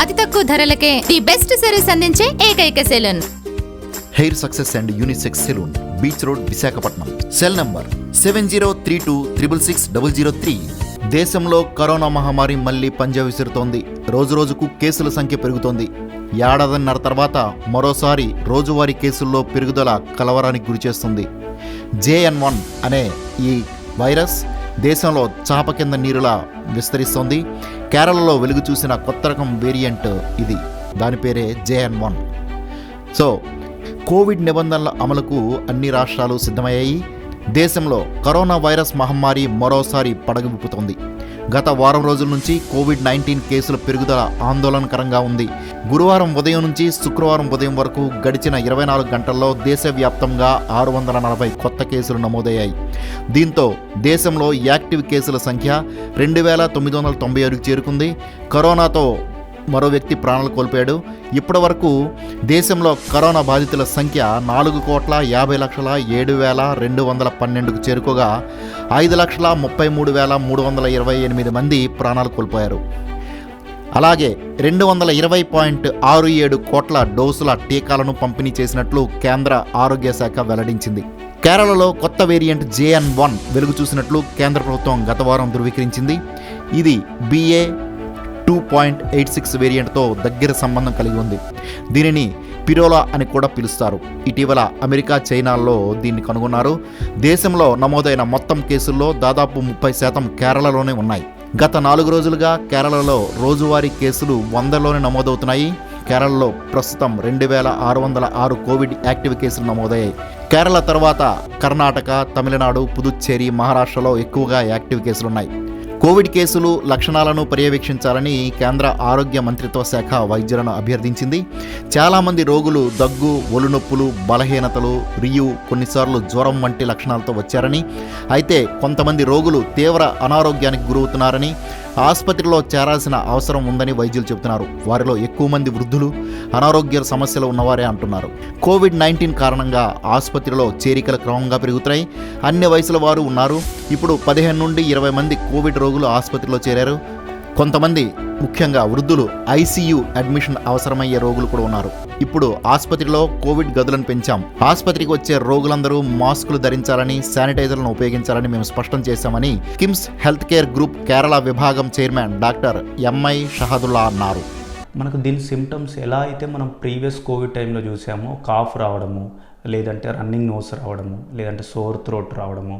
అతి తక్కువ ధరలకే ది బెస్ట్ సర్వీస్ అందించే ఏకైక salon. Hair Success and unisex salon beach road Visakhapatnam. Cell number seven zero three two triple six double zero three. దేశంలో corona మహమ్మారి మళ్ళీ పంజా విసురుతోంది రోజురోజుకు కేసుల సంఖ్య పెరుగుతోంది. ఏడాదిన్నర తర్వాత మరోసారి రోజువారీ కేసుల్లో పెరుగుదల కలవరానికి గురిచేస్తుంది. జేఎన్ వన్ అనే ఈ వైరస్ దేశంలో చాప కింద నీరులా విస్తరిస్తోంది. కేరళలో వెలుగు చూసిన కొత్త రకం వేరియంట్ ఇది. దాని పేరే జేఎన్ వన్ సో కోవిడ్ నిబంధనల అమలుకు అన్ని రాష్ట్రాలు సిద్ధమయ్యాయి. దేశంలో కరోనా వైరస్ మహమ్మారి మరోసారి పడగవిప్పుతోంది గత వారం రోజుల నుంచి కోవిడ్ నైన్టీన్ కేసుల పెరుగుదల ఆందోళనకరంగా ఉంది. గురువారం ఉదయం నుంచి శుక్రవారం ఉదయం వరకు గడిచిన ఇరవై నాలుగు గంటల్లో దేశవ్యాప్తంగా ఆరు వందల నలభై కొత్త కేసులు నమోదయ్యాయి. దీంతో దేశంలో యాక్టివ్ కేసుల సంఖ్య రెండు వేల తొమ్మిది వందల తొంభై ఆరుకు చేరుకుంది. కరోనాతో మరో వ్యక్తి ప్రాణాలు కోల్పోయాడు. ఇప్పటి వరకు దేశంలో కరోనా బాధితుల సంఖ్య నాలుగు కోట్ల యాభై లక్షల ఏడు వేల రెండు వందల పన్నెండుకు చేరుకోగా ఐదు లక్షల ముప్పై మూడు వేల మూడు వందల ఇరవై ఎనిమిది మంది ప్రాణాలు కోల్పోయారు. అలాగే రెండు వందల ఇరవై పాయింట్ ఆరు ఏడు కోట్ల డోసుల టీకాలను పంపిణీ చేసినట్లు కేంద్ర ఆరోగ్య శాఖ వెల్లడించింది. కేరళలో కొత్త వేరియంట్ జేఎన్ వన్ వెలుగు చూసినట్లు కేంద్ర ప్రభుత్వం గత వారం ధృవీకరించింది. ఇది BA two point eight six వేరియంట్తో దగ్గర సంబంధం కలిగి ఉంది. దీనిని పిరోలా అని కూడా పిలుస్తారు. ఇటీవల అమెరికా చైనాల్లో దీన్ని కనుగొన్నారు. దేశంలో నమోదైన మొత్తం కేసుల్లో దాదాపు ముప్పై శాతం కేరళలోనే ఉన్నాయి. గత నాలుగు రోజులుగా కేరళలో రోజువారీ కేసులు వందలోనే నమోదవుతున్నాయి. కేరళలో ప్రస్తుతం రెండు వేల ఆరు వందల ఆరు కోవిడ్ యాక్టివ్ కేసులు నమోదయ్యాయి. కేరళ తర్వాత కర్ణాటక తమిళనాడు పుదుచ్చేరి మహారాష్ట్రలో ఎక్కువగా యాక్టివ్ కేసులున్నాయి. కోవిడ్ కేసులు లక్షణాలను పర్యవేక్షించాలని కేంద్ర ఆరోగ్య మంత్రిత్వ శాఖ వైద్యులను అభ్యర్థించింది. చాలామంది రోగులు దగ్గు ఒలునొప్పులు బలహీనతలు రియు కొన్నిసార్లు జ్వరం వంటి లక్షణాలతో వచ్చారని అయితే కొంతమంది రోగులు తీవ్ర అనారోగ్యానికి గురవుతున్నారని ఆసుపత్రిలో చేరాల్సిన అవసరం ఉందని వైద్యులు చెబుతున్నారు. వారిలో ఎక్కువ మంది వృద్ధులు అనారోగ్య సమస్యలు ఉన్నవారే అంటున్నారు. కోవిడ్ నైన్టీన్ కారణంగా ఆసుపత్రిలో చేరికలు క్రమంగా పెరుగుతున్నాయి. అన్ని వయసుల వారు ఉన్నారు. ఇప్పుడు పదిహేను నుండి ఇరవై మంది కోవిడ్ రోగులు ఆసుపత్రిలో చేరారు. కొంతమంది ముఖ్యంగా వృద్ధులు ఐసీయూ అడ్మిషన్ అవసరమయ్యే రోగులు కూడా ఉన్నారు. ఇప్పుడు ఆసుపత్రిలో కోవిడ్ గదులను పెంచాం. ఆసుపత్రికి వచ్చే రోగులందరూ మాస్కులు ధరించాలని శానిటైజర్లను ఉపయోగించాలని మేము స్పష్టం చేశామని KIMS health care group Kerala విభాగం చైర్మన్ డాక్టర్ ఎంఐ షహదుల్లా అన్నారు. మనకు దీని సిమ్టమ్స్ ఎలా అయితే మనం ప్రీవియస్ కోవిడ్ టైంలో చూసామో కాఫ్ రావడము లేదంటే రన్నింగ్ నోస్ రావడము లేదంటే సోర్ థ్రోట్ రావడము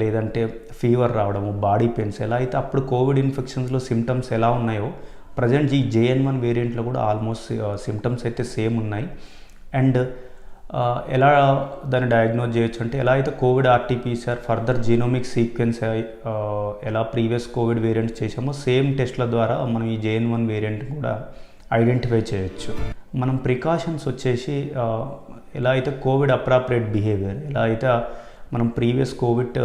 లేదంటే ఫీవర్ రావడము బాడీ పెయిన్స్ ఎలా అయితే అప్పుడు కోవిడ్ ఇన్ఫెక్షన్స్లో సిమ్టమ్స్ ఎలా ఉన్నాయో ప్రజెంట్ ఈ జేఎన్ వన్ వేరియంట్లో కూడా ఆల్మోస్ట్ సిమ్టమ్స్ అయితే సేమ్ ఉన్నాయి. అండ్ ఎలా దాన్ని డయాగ్నోజ్ చేయొచ్చు అంటే ఎలా అయితే covid RTPCR further genomic sequence ఎలా ప్రీవియస్ కోవిడ్ వేరియంట్స్ చేసామో సేమ్ టెస్ట్ల ద్వారా మనం ఈ జేఎన్ వన్ వేరియంట్ కూడా ఐడెంటిఫై చేయొచ్చు. మనం ప్రికాషన్స్ వచ్చేసి ఎలా అయితే కోవిడ్ అప్రాపరేట్ బిహేవియర్ ఎలా అయితే మనం ప్రీవియస్ కోవిడ్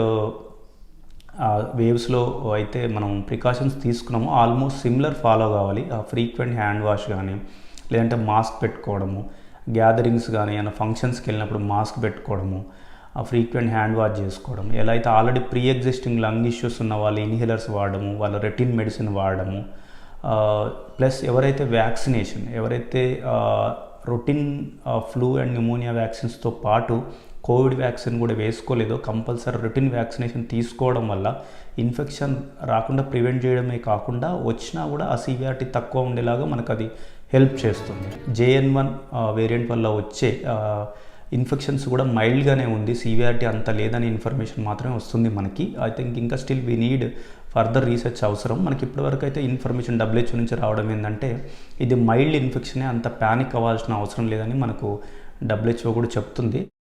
వేవ్స్లో అయితే మనం ప్రికాషన్స్ తీసుకున్నామో ఆల్మోస్ట్ సిమిలర్ ఫాలో కావాలి. ఫ్రీక్వెంట్ హ్యాండ్ వాష్ కానీ లేదంటే మాస్క్ పెట్టుకోవడము గ్యాదరింగ్స్ కానీ ఏమైనా ఫంక్షన్స్కి వెళ్ళినప్పుడు మాస్క్ పెట్టుకోవడము ఆ ఫ్రీక్వెంట్ హ్యాండ్ వాష్ చేసుకోవడం ఎలా అయితే already pre existing lung issues ఉన్న వాళ్ళు ఇన్హేలర్స్ వాడడము వాళ్ళ రెటిన్ మెడిసిన్ వాడడము ప్లస్ ఎవరైతే వ్యాక్సినేషన్ ఎవరైతే రొటీన్ ఫ్లూ అండ్ న్యూమోనియా వ్యాక్సిన్స్తో పాటు కోవిడ్ వ్యాక్సిన్ కూడా వేసుకోలేదో. కంపల్సరీ రిటర్న్ వ్యాక్సినేషన్ తీసుకోవడం వల్ల ఇన్ఫెక్షన్ రాకుండా ప్రివెంట్ చేయడమే కాకుండా వచ్చినా కూడా ఆ సివియారిటీ తక్కువ ఉండేలాగా మనకు అది హెల్ప్ చేస్తుంది. జేఎన్ వన్ వేరియంట్ వల్ల వచ్చే ఇన్ఫెక్షన్స్ కూడా మైల్డ్గానే ఉంది. సివియారిటీ అంత లేదని ఇన్ఫర్మేషన్ మాత్రమే వస్తుంది మనకి. ఐ థింక్ ఇంకా still we need further research అవసరం. మనకి ఇప్పటివరకు అయితే ఇన్ఫర్మేషన్ డబ్ల్యూహెచ్ఓ నుంచి రావడం ఏంటంటే ఇది మైల్డ్ ఇన్ఫెక్షనే అంత ప్యానిక్ అవ్వాల్సిన అవసరం లేదని మనకు డబ్ల్యూహెచ్ఓ కూడా చెప్తుంది.